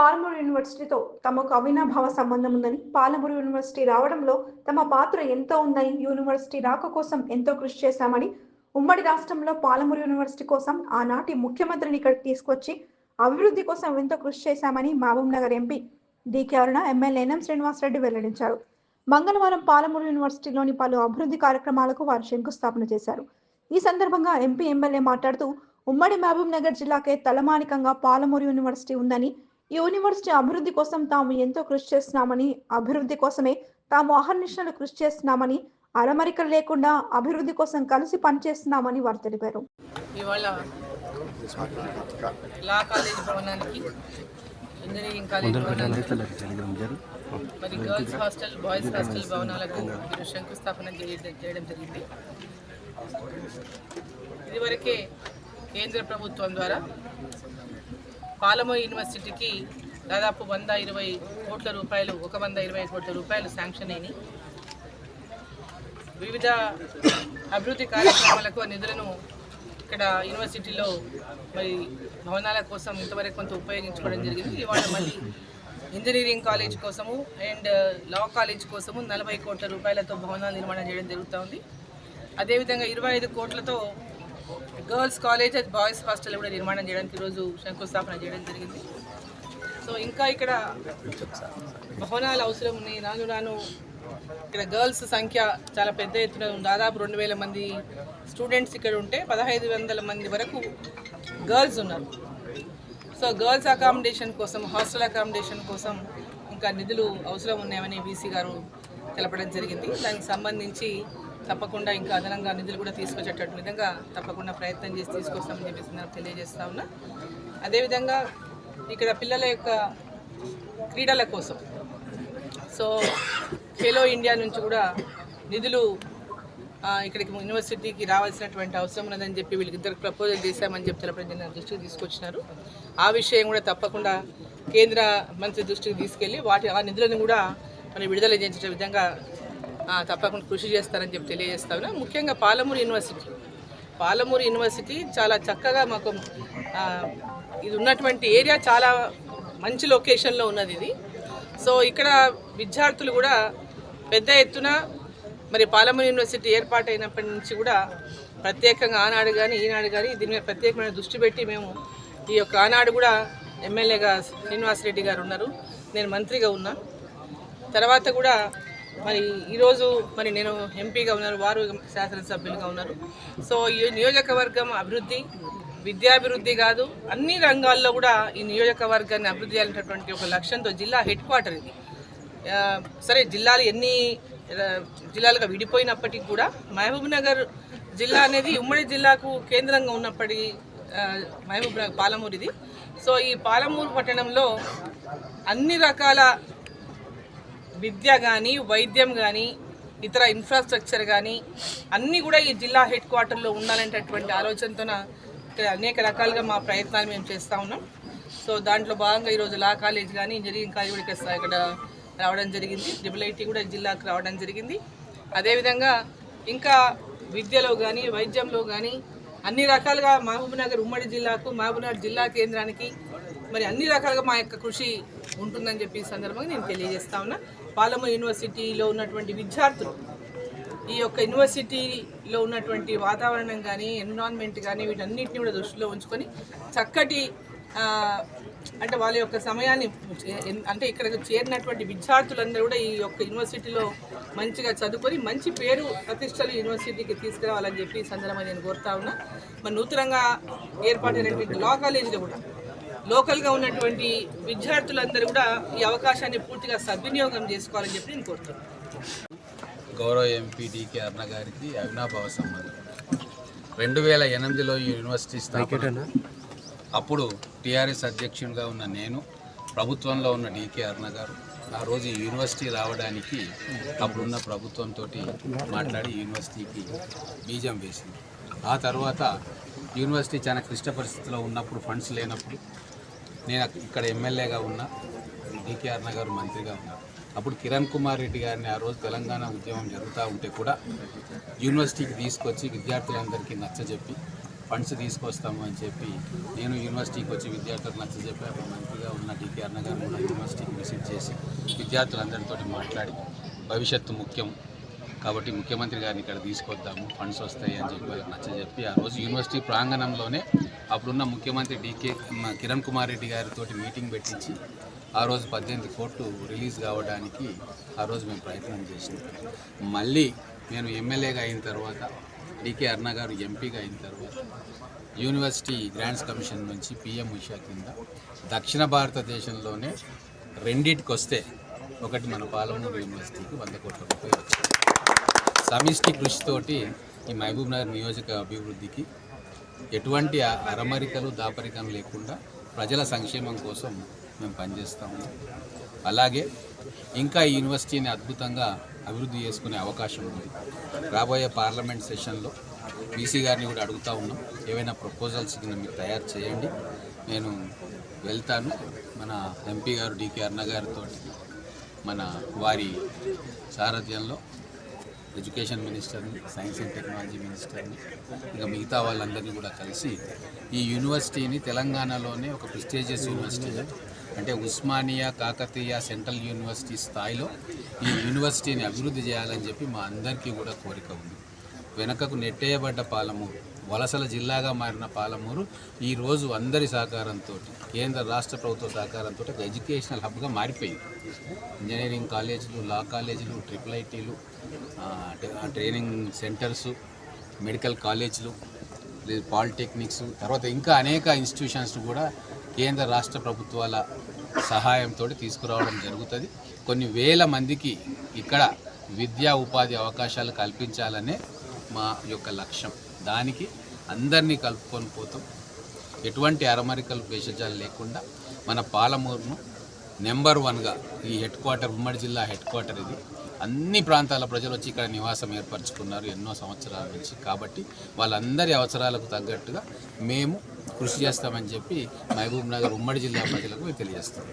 పాలమూరు యూనివర్సిటీతో తమకు అవినాభావ సంబంధం ఉందని పాలమూరు యూనివర్సిటీ రావడంలో తమ పాత్ర ఎంతో ఉందని యూనివర్సిటీ రాక కోసం ఎంతో కృషి చేశామని ఉమ్మడి రాష్ట్రంలో పాలమూరు యూనివర్సిటీ కోసం ఆనాటి ముఖ్యమంత్రిని ఇక్కడికి తీసుకొచ్చి అభివృద్ధి కోసం ఎంతో కృషి చేశామని Mahabub Nagar MP DK Aruna MLA NM Srinivasareddy వెల్లడించారు. మంగళవారం పాలమూరు యూనివర్సిటీలోని పలు అభివృద్ధి కార్యక్రమాలకు వారు శంకుస్థాపన చేశారు. ఈ సందర్భంగా ఎంపీ ఎమ్మెల్యే మాట్లాడుతూ ఉమ్మడి మహబూబ్ నగర్ జిల్లాకే తలమానికంగా పాలమూరు యూనివర్సిటీ ఉందని యూనివర్సిటీ అభివృద్ధి కోసం తాము ఎంతో కృషి చేస్తున్నామని అభివృద్ధి కోసమే తాము అహర్నిశలు కృషి చేస్తున్నామని అరమరికలు లేకుండా అభివృద్ధి కోసం కలిసి పనిచేస్తున్నామని వారు తెలిపారు. ఇవాళ లా కాలేజ్ భవనానికి ఇంజనీరింగ్ కాలేజ్ భవనానికి మరి గర్ల్స్ హాస్టల్ బాయ్స్ హాస్టల్ భవనాలకు మీరు శంకుస్థాపన చేయడం జరిగింది. ఇదివరకే కేంద్ర ప్రభుత్వం ద్వారా పాలమో యూనివర్సిటీకి దాదాపు వంద ఇరవై కోట్ల రూపాయలు ఒక వంద ఇరవై కోట్ల రూపాయలు శాంక్షన్ అయినాయి. వివిధ అభివృద్ధి కార్యక్రమాలకు నిధులను ఇక్కడ యూనివర్సిటీలో మరి భవనాల కోసం ఇంతవరకు కొంత ఉపయోగించుకోవడం జరిగింది. ఇవాళ మళ్ళీ ఇంజనీరింగ్ కాలేజ్ కోసము అండ్ లా కాలేజ్ కోసము నలభై కోట్ల రూపాయలతో భవనాలు నిర్మాణం చేయడం జరుగుతూ ఉంది. అదేవిధంగా ఇరవై ఐదు కోట్లతో girls college and boys hostel కూడా నిర్మాణం చేయడానికి ఈరోజు శంకుస్థాపన చేయడం జరిగింది. సో ఇంకా ఇక్కడ భవనాలు అవసరం ఉన్నాయి రాను రాను ఇక్కడ గర్ల్స్ సంఖ్య చాలా పెద్ద ఎత్తున దాదాపు రెండు వేల మంది స్టూడెంట్స్ ఇక్కడ ఉంటే పదహైదు వందల మంది వరకు గర్ల్స్ ఉన్నారు. సో గర్ల్స్ అకామిడేషన్ కోసం హాస్టల్ అకామిడేషన్ కోసం ఇంకా నిధులు అవసరం ఉన్నాయని బీసీ గారు తెలపడం జరిగింది. దానికి సంబంధించి తప్పకుండా ఇంకా అదనంగా నిధులు కూడా తీసుకొచ్చేటట్టు విధంగా తప్పకుండా ప్రయత్నం చేసి తీసుకొస్తామని చెప్పేసి నేను తెలియజేస్తా ఉన్నా. అదేవిధంగా ఇక్కడ పిల్లల యొక్క క్రీడల కోసం. సో ఖేలో ఇండియా నుంచి కూడా నిధులు ఇక్కడికి యూనివర్సిటీకి రావాల్సినటువంటి అవసరం ఉన్నదని చెప్పి వీళ్ళకిద్దరు ప్రపోజల్ చేశామని చెప్పి తెలపడం దృష్టికి తీసుకొచ్చినారు. ఆ విషయం కూడా తప్పకుండా కేంద్ర మంత్రి దృష్టికి తీసుకెళ్ళి వాటి ఆ నిధులను కూడా మనం విడుదల చేసే విధంగా తప్పకుండా కృషి చేస్తారని చెప్పి తెలియజేస్తాను. ముఖ్యంగా పాలమూరు యూనివర్సిటీ. పాలమూరు యూనివర్సిటీ చాలా చక్కగా మాకు ఇది ఉన్నటువంటి ఏరియా చాలా మంచి లొకేషన్లో ఉన్నది ఇది. సో ఇక్కడ విద్యార్థులు కూడా పెద్ద ఎత్తున మరి పాలమూరు యూనివర్సిటీ ఏర్పాటైనప్పటి నుంచి కూడా ప్రత్యేకంగా ఆనాడు కానీ ఈనాడు కానీ దీని మీద ప్రత్యేకమైన దృష్టి పెట్టి మేము ఈ యొక్క ఆనాడు కూడా ఎమ్మెల్యేగా శ్రీనివాసరెడ్డి గారు ఉన్నారు. నేను మంత్రిగా ఉన్నా. తర్వాత కూడా మరి ఈరోజు మరి నేను ఎంపీగా ఉన్నారు వారు శాసనసభ్యులుగా ఉన్నారు. సో ఈ నియోజకవర్గం అభివృద్ధి విద్యాభివృద్ధి కాదు అన్ని రంగాల్లో కూడా ఈ నియోజకవర్గాన్ని అభివృద్ధి చేయాలనేటటువంటి ఒక లక్ష్యంతో జిల్లా హెడ్ క్వార్టర్ ఇది. సరే జిల్లాలు ఎన్ని జిల్లాలుగా విడిపోయినప్పటికీ కూడా మహబూబ్నగర్ జిల్లా అనేది ఉమ్మడి జిల్లాకు కేంద్రంగా ఉన్నప్పటికీ ఆ, మహబూబ్ పాలమూరు ఇది. సో ఈ పాలమూరు పట్టణంలో అన్ని రకాల విద్య కానీ వైద్యం కానీ ఇతర ఇన్ఫ్రాస్ట్రక్చర్ కానీ అన్నీ కూడా ఈ జిల్లా హెడ్ క్వార్టర్లో ఉండాలనేటటువంటి ఆలోచనతోన అనేక రకాలుగా మా ప్రయత్నాలు మేము చేస్తూ ఉన్నాం. సో దాంట్లో భాగంగా ఈరోజు లా కాలేజ్ కానీ ఇంజనీరింగ్ కాలేజ్ కూడా ఇక్కడ ఇక్కడ రావడం జరిగింది. ట్రిపుల్ ఐటీ కూడా జిల్లాకు రావడం జరిగింది. అదేవిధంగా ఇంకా విద్యలో కానీ వైద్యంలో కానీ అన్ని రకాలుగా మహబూబ్నగర్ ఉమ్మడి జిల్లాకు మహబూబ్నగర్ జిల్లా కేంద్రానికి మరి అన్ని రకాలుగా మా యొక్క కృషి ఉంటుందని చెప్పి సందర్భంగా నేను తెలియజేస్తా ఉన్నా. పాలమూరు యూనివర్సిటీలో ఉన్నటువంటి విద్యార్థులు ఈ యొక్క యూనివర్సిటీలో ఉన్నటువంటి వాతావరణం కానీ ఎన్విరాన్మెంట్ కానీ వీటన్నిటిని కూడా దృష్టిలో ఉంచుకొని చక్కటి అంటే వాళ్ళ యొక్క సమయాన్ని అంటే ఇక్కడికి చేరినటువంటి విద్యార్థులందరూ కూడా ఈ యొక్క యూనివర్సిటీలో మంచిగా చదువుకొని మంచి పేరు ప్రతిష్టలు యూనివర్సిటీకి తీసుకురావాలని చెప్పి సందర్భంగా నేను కోరుతా ఉన్నా. మరి నూతనంగా ఏర్పాటైనటువంటి లా కాలేజీలో కూడా లోకల్గా ఉన్నటువంటి విద్యార్థులందరూ కూడా ఈ అవకాశాన్ని పూర్తిగా సద్వినియోగం చేసుకోవాలని చెప్పి నేను కోరుతున్నాను. గౌరవ ఎంపీ డికే అరుణ గారికి అవినాభావ సంబంధం. రెండు వేల ఎనిమిదిలో ఈ యూనివర్సిటీ స్థాపన. అప్పుడు టీఆర్ఎస్ అధ్యక్షునిగా ఉన్న నేను ప్రభుత్వంలో ఉన్న డికే అరుణ గారు ఆ రోజు ఈ యూనివర్సిటీ రావడానికి అప్పుడున్న ప్రభుత్వంతో మాట్లాడి యూనివర్సిటీకి బీజం వేసింది. ఆ తర్వాత యూనివర్సిటీ చాలా క్లిష్ట పరిస్థితిలో ఉన్నప్పుడు ఫండ్స్ లేనప్పుడు నేను ఇక్కడ ఎమ్మెల్యేగా ఉన్నా డికేఆర్ నగర్ మంత్రిగా ఉన్నా. అప్పుడు కిరణ్ కుమార్ రెడ్డి గారిని ఆ రోజు తెలంగాణ ఉద్యమం జరుగుతూ ఉంటే కూడా యూనివర్సిటీకి తీసుకొచ్చి విద్యార్థులందరికీ నచ్చజెప్పి ఫండ్స్ తీసుకొస్తాము అని చెప్పి నేను యూనివర్సిటీకి వచ్చి విద్యార్థులకు నచ్చజెప్పి అప్పుడు మంత్రిగా ఉన్న డికేఆర్ నగర్ కూడా యూనివర్సిటీకి విజిట్ చేసి విద్యార్థులందరితో మాట్లాడి భవిష్యత్తు ముఖ్యం. కాబట్టి ముఖ్యమంత్రి గారిని ఇక్కడ తీసుకొద్దాము ఫండ్స్ వస్తాయి అని చెప్పి వాళ్ళకి ఆ రోజు యూనివర్సిటీ ప్రాంగణంలోనే అప్పుడున్న ముఖ్యమంత్రి డికే కిరణ్ కుమార్ రెడ్డి గారితో మీటింగ్ పెట్టించి ఆ రోజు పద్దెనిమిది కోట్లు రిలీజ్ కావడానికి ఆ రోజు మేము ప్రయత్నం చేసినాం. మళ్ళీ నేను ఎమ్మెల్యేగా అయిన తర్వాత డికే అరుణ గారు ఎంపీగా అయిన తర్వాత యూనివర్సిటీ గ్రాంట్స్ కమిషన్ నుంచి పిఎం ఉషా కింద దక్షిణ భారతదేశంలోనే రెండింటికి వస్తే ఒకటి మన పాలమూరు యూనివర్సిటీకి వంద కోట్ల రూపాయలు వచ్చాయి సమిష్టి కృషితోటి ఈ మహబూబ్నగర్ నియోజక అభివృద్ధికి ఎటువంటి అరమరికలు దాపరికం లేకుండా ప్రజల సంక్షేమం కోసం మేము పనిచేస్తాము. అలాగే ఇంకా ఈ యూనివర్సిటీని అద్భుతంగా అభివృద్ధి చేసుకునే అవకాశం ఉంది. రాబోయే పార్లమెంట్ సెషన్లో బీసీ గారిని కూడా అడుగుతా ఉన్నాం. ఏవైనా ప్రపోజల్స్ మీరు తయారు చేయండి. నేను వెళ్తాను. మన ఎంపీ గారు డికే అన్న గారితో మన వారి సారథ్యంలో ఎడ్యుకేషన్ మినిస్టర్ని సైన్స్ అండ్ టెక్నాలజీ మినిస్టర్ని ఇంకా మిగతా వాళ్ళందరినీ కూడా కలిసి ఈ యూనివర్సిటీని తెలంగాణలోనే ఒక ప్రిస్టేజియస్ యూనివర్సిటీ. అంటే ఉస్మానియా కాకతీయ సెంట్రల్ యూనివర్సిటీ స్థాయిలో ఈ యూనివర్సిటీని అభివృద్ధి చేయాలని చెప్పి మా అందరికీ కూడా కోరిక ఉంది. వెనకకు నెట్టేయబడ్డ పాలము వలసల జిల్లాగా మారిన పాలమూరు ఈరోజు అందరి సహకారంతో కేంద్ర రాష్ట్ర ప్రభుత్వ సహకారంతో ఒక ఎడ్యుకేషనల్ హబ్గా మారిపోయింది. ఇంజనీరింగ్ కాలేజీలు లా కాలేజీలు ట్రిపుల్ ఐటీలు ట్రైనింగ్ సెంటర్స్ మెడికల్ కాలేజీలు పాలిటెక్నిక్స్ తర్వాత ఇంకా అనేక ఇన్స్టిట్యూషన్స్ కూడా కేంద్ర రాష్ట్ర ప్రభుత్వాల సహాయంతో తీసుకురావడం జరుగుతుంది. కొన్ని వేల మందికి ఇక్కడ విద్యా ఉపాధి అవకాశాలు కల్పించాలనే మా యొక్క లక్ష్యం. దానికి అందరినీ కలుపుకొని పోతాం. ఎటువంటి అరమరికలు భేషజాలు లేకుండా మన పాలమూరును నెంబర్ వన్గా ఈ హెడ్ క్వార్టర్ ఉమ్మడి జిల్లా హెడ్ క్వార్టర్ ఇది. అన్ని ప్రాంతాల ప్రజలు వచ్చి ఇక్కడ నివాసం ఏర్పరచుకున్నారు ఎన్నో సంవత్సరాల నుంచి. కాబట్టి వాళ్ళందరి అవసరాలకు తగ్గట్టుగా మేము కృషి చేస్తామని చెప్పి మహబూబ్ నగర్ ఉమ్మడి జిల్లా ప్రజలకు తెలియజేస్తాం.